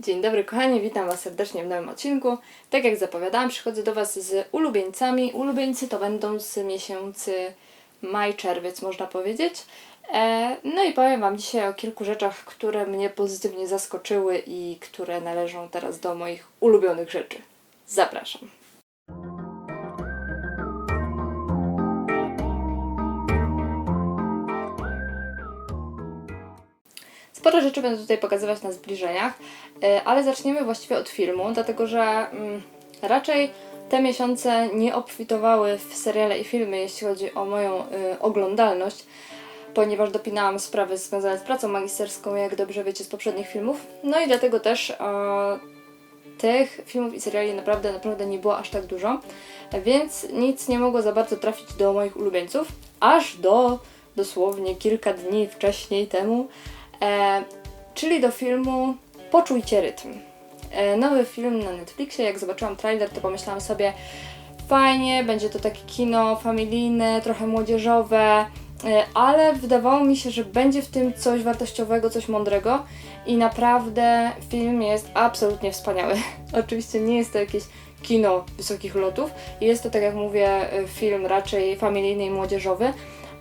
Dzień dobry kochani, witam Was serdecznie w nowym odcinku. Tak jak zapowiadałam, przychodzę do Was z ulubieńcami. Ulubieńcy to będą z miesięcy maj, czerwiec można powiedzieć. E, no i powiem Wam dzisiaj o kilku rzeczach, które mnie pozytywnie zaskoczyły i które należą teraz do moich ulubionych rzeczy. Zapraszam. Sporo rzeczy będę tutaj pokazywać na zbliżeniach, e, ale zaczniemy właściwie od filmu, dlatego że mm, raczej te miesiące nie obfitowały w seriale i filmy, jeśli chodzi o moją y, oglądalność, ponieważ dopinałam sprawy związane z pracą magisterską, jak dobrze wiecie z poprzednich filmów. No i dlatego też e, tych filmów i seriali naprawdę, naprawdę nie było aż tak dużo, więc nic nie mogło za bardzo trafić do moich ulubieńców, aż do dosłownie kilka dni wcześniej temu, e, czyli do filmu Poczujcie rytm. E, nowy film na Netflixie, jak zobaczyłam trailer, to pomyślałam sobie, fajnie, będzie to takie kino familijne, trochę młodzieżowe, e, ale wydawało mi się, że będzie w tym coś wartościowego, coś mądrego i naprawdę film jest absolutnie wspaniały. Oczywiście nie jest to jakieś kino wysokich lotów, jest to, tak jak mówię, e, film raczej familijny i młodzieżowy,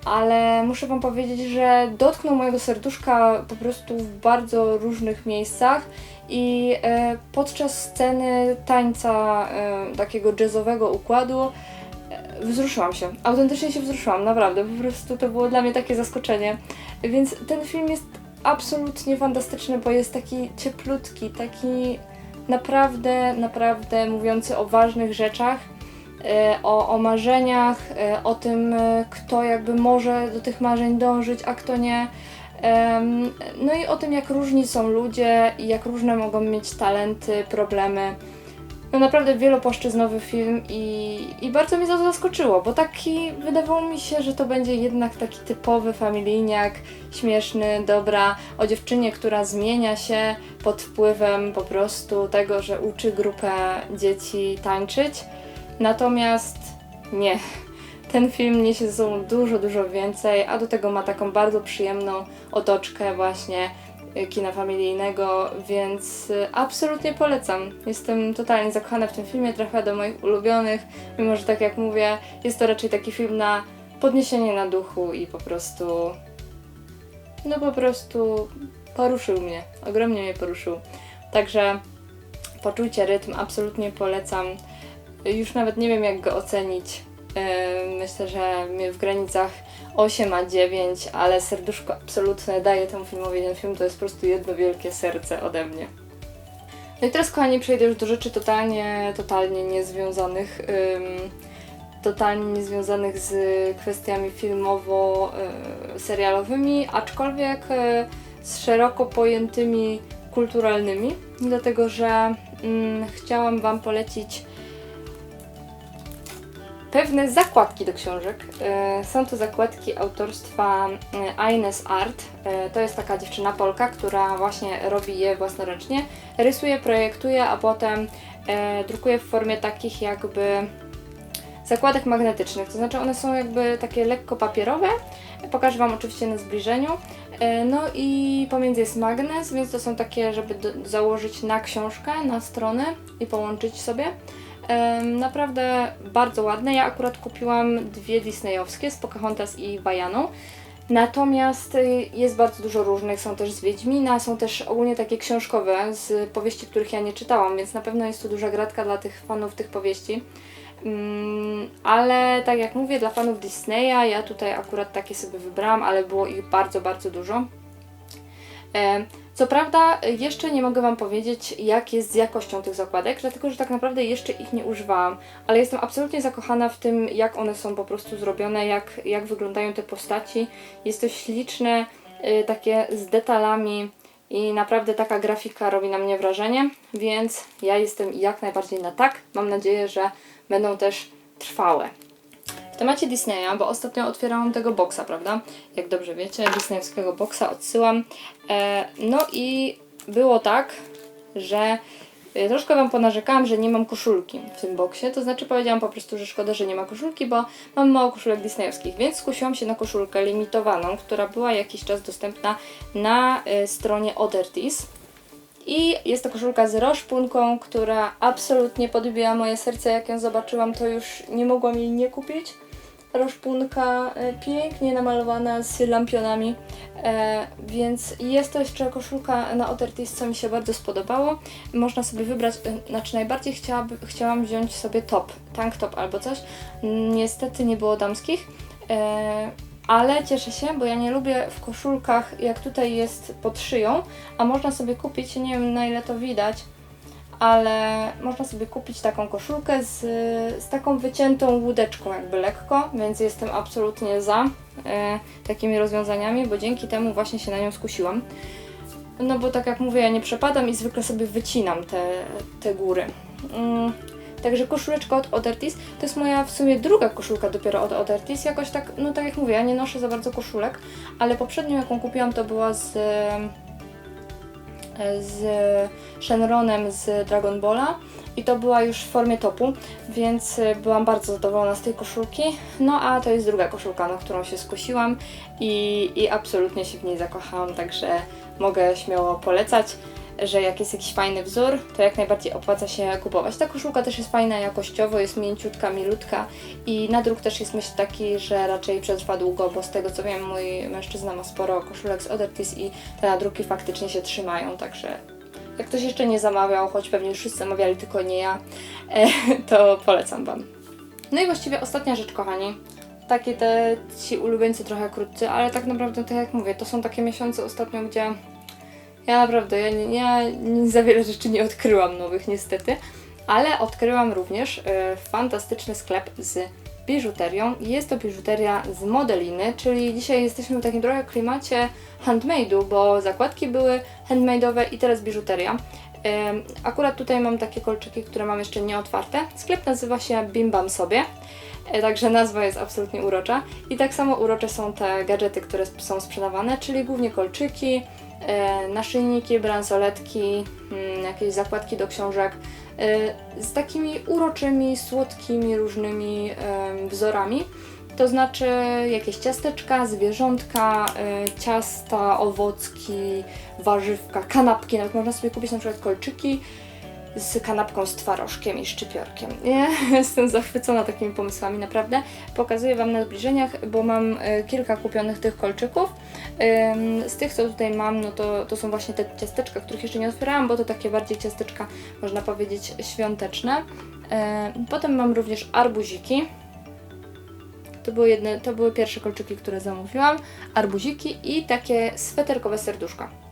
ale muszę Wam powiedzieć, że dotknął mojego serduszka po prostu w bardzo różnych miejscach i e, podczas sceny tańca e, takiego jazzowego układu e, wzruszyłam się. Autentycznie się wzruszyłam, naprawdę. Po prostu to było dla mnie takie zaskoczenie. Więc ten film jest absolutnie fantastyczny, bo jest taki cieplutki, taki naprawdę, naprawdę mówiący o ważnych rzeczach o, o marzeniach, e, o tym, e, kto jakby może do tych marzeń dążyć, a kto nie. No i o tym, jak różni są ludzie i jak różne mogą mieć talenty, problemy. No naprawdę wielopłaszczyznowy film i, i bardzo mnie to zaskoczyło, bo taki wydawało mi się, że to będzie jednak taki typowy familijniak, śmieszny, dobra, o dziewczynie, która zmienia się pod wpływem po prostu tego, że uczy grupę dzieci tańczyć. Natomiast nie. Ten film niesie ze sobą dużo, dużo więcej, a do tego ma taką bardzo przyjemną otoczkę właśnie y, kina familijnego, więc y, absolutnie polecam. Jestem totalnie zakochana w tym filmie, trafia do moich ulubionych, mimo że tak jak mówię, jest to raczej taki film na podniesienie na duchu i po prostu no po prostu poruszył mnie, ogromnie mnie poruszył. Także poczujcie rytm, absolutnie polecam. Już nawet nie wiem jak go ocenić. Myślę, że w granicach 8 a 9, ale serduszko absolutne daje temu filmowi. Ten film to jest po prostu jedno wielkie serce ode mnie. No i teraz kochani przejdę już do rzeczy totalnie, totalnie niezwiązanych. totalnie niezwiązanych z kwestiami filmowo-serialowymi, aczkolwiek y, z szeroko pojętymi kulturalnymi, dlatego że mm, chciałam Wam polecić pewne zakładki do książek. E, Są to zakładki autorstwa e, Ines Art. E, To jest taka dziewczyna Polka, która właśnie robi je własnoręcznie. Rysuje, projektuje, a potem e, drukuje w formie takich jakby zakładek magnetycznych. To znaczy one są jakby takie lekko papierowe. Pokażę Wam oczywiście na zbliżeniu. E, No i pomiędzy jest magnes, więc to są takie, żeby założyć na książkę, na stronę i połączyć sobie. Naprawdę bardzo ładne. Ja akurat kupiłam dwie disneyowskie z Pocahontas i Bajaną. Natomiast y, jest bardzo dużo różnych, są też z Wiedźmina, są też ogólnie takie książkowe z powieści, których ja nie czytałam, więc na pewno jest to duża gratka dla tych fanów tych powieści. Mm, ale tak jak mówię, dla fanów Disneya, ja tutaj akurat takie sobie wybrałam, ale było ich bardzo, bardzo dużo. Co prawda, jeszcze nie mogę Wam powiedzieć, jak jest z jakością tych zakładek, dlatego że tak naprawdę jeszcze ich nie używałam, ale jestem absolutnie zakochana w tym, jak one są po prostu zrobione, jak, jak wyglądają te postaci. Jest to śliczne, y, takie z detalami i naprawdę taka grafika robi na mnie wrażenie, więc ja jestem jak najbardziej na tak. Mam nadzieję, że będą też trwałe. W temacie Disneya, bo ostatnio otwierałam tego boxa, prawda? Jak dobrze wiecie, disneyowskiego boxa odsyłam. E, no i było tak, że e, troszkę Wam ponarzekałam, że nie mam koszulki w tym boksie. To znaczy powiedziałam po prostu, że szkoda, że nie ma koszulki, bo mam mało koszulek disneyowskich, więc skusiłam się na koszulkę limitowaną, która była jakiś czas dostępna na e, stronie Odderties. I jest to koszulka z roszpunką, która absolutnie podbiła moje serce. Jak ją zobaczyłam, to już nie mogłam jej nie kupić. Roszpunka e, pięknie namalowana z lampionami, e, więc jest to jeszcze koszulka na Otertis, co mi się bardzo spodobało. Można sobie wybrać, e, znaczy najbardziej chciałaby, chciałam wziąć sobie top, tank top albo coś. Niestety nie było damskich. Ale cieszę się, bo ja nie lubię w koszulkach, jak tutaj jest pod szyją, a można sobie kupić, nie wiem na ile to widać, ale można sobie kupić taką koszulkę z, z taką wyciętą łódeczką jakby lekko, więc jestem absolutnie za e, takimi rozwiązaniami, bo dzięki temu właśnie się na nią skusiłam. No bo tak jak mówię, ja nie przepadam i zwykle sobie wycinam te, te góry. Mm, Także koszuleczka od Odertis to jest moja w sumie druga koszulka dopiero od Odertis. Jakoś tak, no tak jak mówię, ja nie noszę za bardzo koszulek, ale poprzednią jaką kupiłam to była z z Shenronem z Dragon Balla i to była już w formie topu, więc y, byłam bardzo zadowolona z tej koszulki. No a to jest druga koszulka, na którą się skusiłam i, i absolutnie się w niej zakochałam, także mogę śmiało polecać że jak jest jakiś fajny wzór, to jak najbardziej opłaca się kupować. Ta koszulka też jest fajna jakościowo, jest mięciutka, milutka i nadruk też jest myśl taki, że raczej przetrwa długo, bo z tego co wiem, mój mężczyzna ma sporo koszulek z Odertis i te nadruki faktycznie się trzymają, także jak ktoś jeszcze nie zamawiał, choć pewnie wszyscy zamawiali, tylko nie ja, e, to polecam Wam. No i właściwie ostatnia rzecz, kochani. Takie te ci ulubieńcy trochę krótcy, ale tak naprawdę, tak jak mówię, to są takie miesiące ostatnio, gdzie ja naprawdę, ja, nie, ja nie za wiele rzeczy nie odkryłam nowych niestety, ale odkryłam również e, fantastyczny sklep z biżuterią. Jest to biżuteria z modeliny, czyli dzisiaj jesteśmy w takim trochę klimacie handmade'u, bo zakładki były handmade'owe i teraz biżuteria. Akurat tutaj mam takie kolczyki, które mam jeszcze nieotwarte. Sklep nazywa się Bim Bam Sobie, e, także nazwa jest absolutnie urocza. I tak samo urocze są te gadżety, które są sprzedawane, czyli głównie kolczyki, naszyjniki, bransoletki, mm, jakieś zakładki do książek e, z takimi uroczymi, słodkimi, różnymi wzorami. To znaczy jakieś ciasteczka, zwierzątka, e, ciasta, owocki, warzywka, kanapki. Nawet można sobie kupić na przykład kolczyki z kanapką z twarożkiem i szczypiorkiem. Jestem zachwycona takimi pomysłami, naprawdę. Pokazuję Wam na zbliżeniach, bo mam e, kilka kupionych tych kolczyków. Z tych, co tutaj mam, no to, to są właśnie te ciasteczka, których jeszcze nie otwierałam, bo to takie bardziej ciasteczka, można powiedzieć, świąteczne. Potem mam również arbuziki. To były, jedne, to były pierwsze kolczyki, które zamówiłam. Arbuziki i takie sweterkowe serduszka.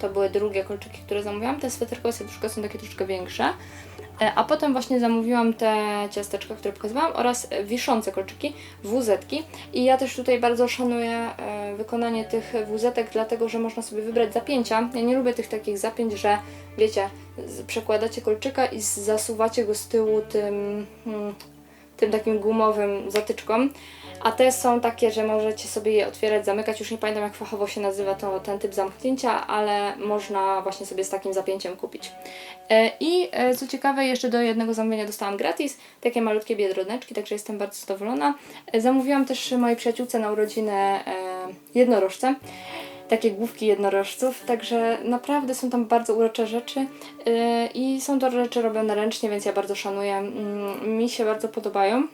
To były drugie kolczyki, które zamówiłam. Te sweterkowe serduszka są takie troszkę większe. E, A potem właśnie zamówiłam te ciasteczka, które pokazywałam oraz wiszące kolczyki, wuzetki. I ja też tutaj bardzo szanuję e, wykonanie tych wuzetek, dlatego że można sobie wybrać zapięcia. Ja nie lubię tych takich zapięć, że wiecie, przekładacie kolczyka i zasuwacie go z tyłu tym, hmm, tym takim gumowym zatyczką. A te są takie, że możecie sobie je otwierać, zamykać. Już nie pamiętam jak fachowo się nazywa to ten typ zamknięcia, ale można właśnie sobie z takim zapięciem kupić. E, I e, co ciekawe, jeszcze do jednego zamówienia dostałam gratis takie malutkie biedroneczki, także jestem bardzo zadowolona. E, Zamówiłam też mojej przyjaciółce na urodzinę jednorożce takie główki jednorożców, także naprawdę są tam bardzo urocze rzeczy i są to rzeczy robione ręcznie, więc ja bardzo szanuję. Mm, mi się bardzo podobają.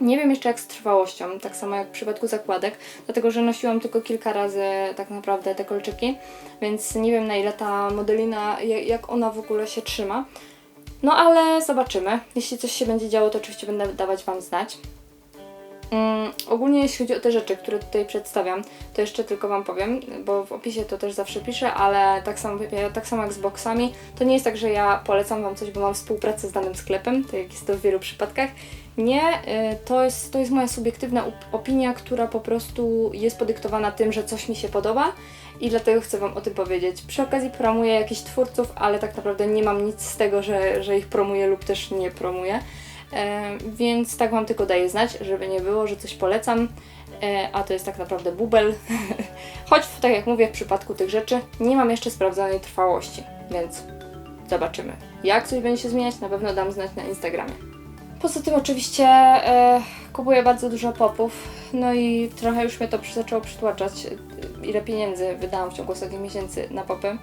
Nie wiem jeszcze jak z trwałością, tak samo jak w przypadku zakładek, dlatego że nosiłam tylko kilka razy tak naprawdę te kolczyki, więc nie wiem na ile ta modelina, ja- jak ona w ogóle się trzyma. No ale zobaczymy. Jeśli coś się będzie działo, to oczywiście będę dawać Wam znać. Mm, ogólnie jeśli chodzi o te rzeczy, które tutaj przedstawiam, to jeszcze tylko Wam powiem, bo w opisie to też zawsze piszę, ale tak samo, tak samo jak z boksami, to nie jest tak, że ja polecam Wam coś, bo mam współpracę z danym sklepem, tak jak jest to w wielu przypadkach. Nie, y, to jest, to jest moja subiektywna op- opinia, która po prostu jest podyktowana tym, że coś mi się podoba i dlatego chcę Wam o tym powiedzieć. Przy okazji promuję jakichś twórców, ale tak naprawdę nie mam nic z tego, że, że ich promuję lub też nie promuję. E, więc tak Wam tylko daję znać, żeby nie było, że coś polecam, e, a to jest tak naprawdę bubel. Choć, tak jak mówię, w przypadku tych rzeczy nie mam jeszcze sprawdzonej trwałości, więc zobaczymy. Jak coś będzie się zmieniać, na pewno dam znać na Instagramie. Poza tym oczywiście e, kupuję bardzo dużo popów, no i trochę już mnie to zaczęło przytłaczać, e, ile pieniędzy wydałam w ciągu ostatnich miesięcy na popy.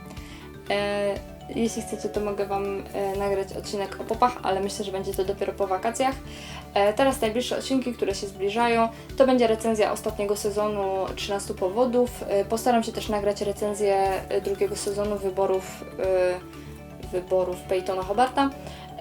E, jeśli chcecie, to mogę Wam e, nagrać odcinek o popach, ale myślę, że będzie to dopiero po wakacjach. E, teraz najbliższe odcinki, które się zbliżają, to będzie recenzja ostatniego sezonu 13 powodów. E, postaram się też nagrać recenzję e, drugiego sezonu wyborów, e, wyborów Peytona Hobarta.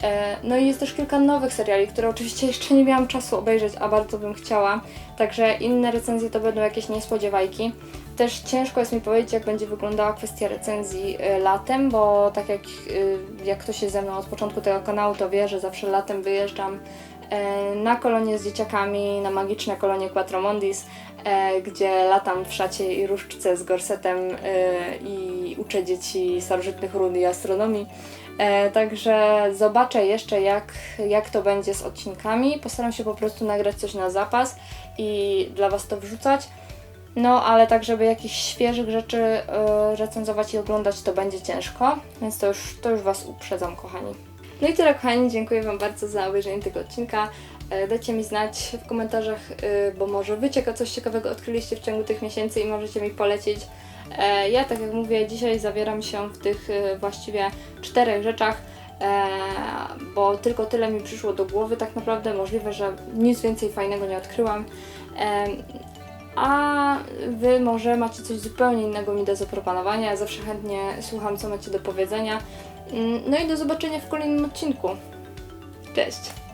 E, No i jest też kilka nowych seriali, które oczywiście jeszcze nie miałam czasu obejrzeć, a bardzo bym chciała. Także inne recenzje to będą jakieś niespodziewajki. Też ciężko jest mi powiedzieć, jak będzie wyglądała kwestia recenzji y, latem, bo tak jak, y, jak ktoś jest ze mną od początku tego kanału, to wie, że zawsze latem wyjeżdżam e, na kolonie z dzieciakami, na magiczne kolonie Quattromondis, e, gdzie latam w szacie i różdżce z gorsetem e, i uczę dzieci starożytnych run i astronomii. Także zobaczę jeszcze, jak, jak to będzie z odcinkami. Postaram się po prostu nagrać coś na zapas i dla Was to wrzucać. No, ale tak, żeby jakichś świeżych rzeczy e, recenzować i oglądać, to będzie ciężko, więc to już, to już Was uprzedzam, kochani. No i tyle, kochani. Dziękuję Wam bardzo za obejrzenie tego odcinka. E, Dajcie mi znać w komentarzach, e, bo może Wy coś ciekawego odkryliście w ciągu tych miesięcy i możecie mi polecić. E, Ja, tak jak mówię, dzisiaj zawieram się w tych e, właściwie czterech rzeczach, e, bo tylko tyle mi przyszło do głowy tak naprawdę. Możliwe, że nic więcej fajnego nie odkryłam. A Wy może macie coś zupełnie innego mi do zaproponowania. Ja zawsze chętnie słucham, co macie do powiedzenia. Mm, No i do zobaczenia w kolejnym odcinku. Cześć!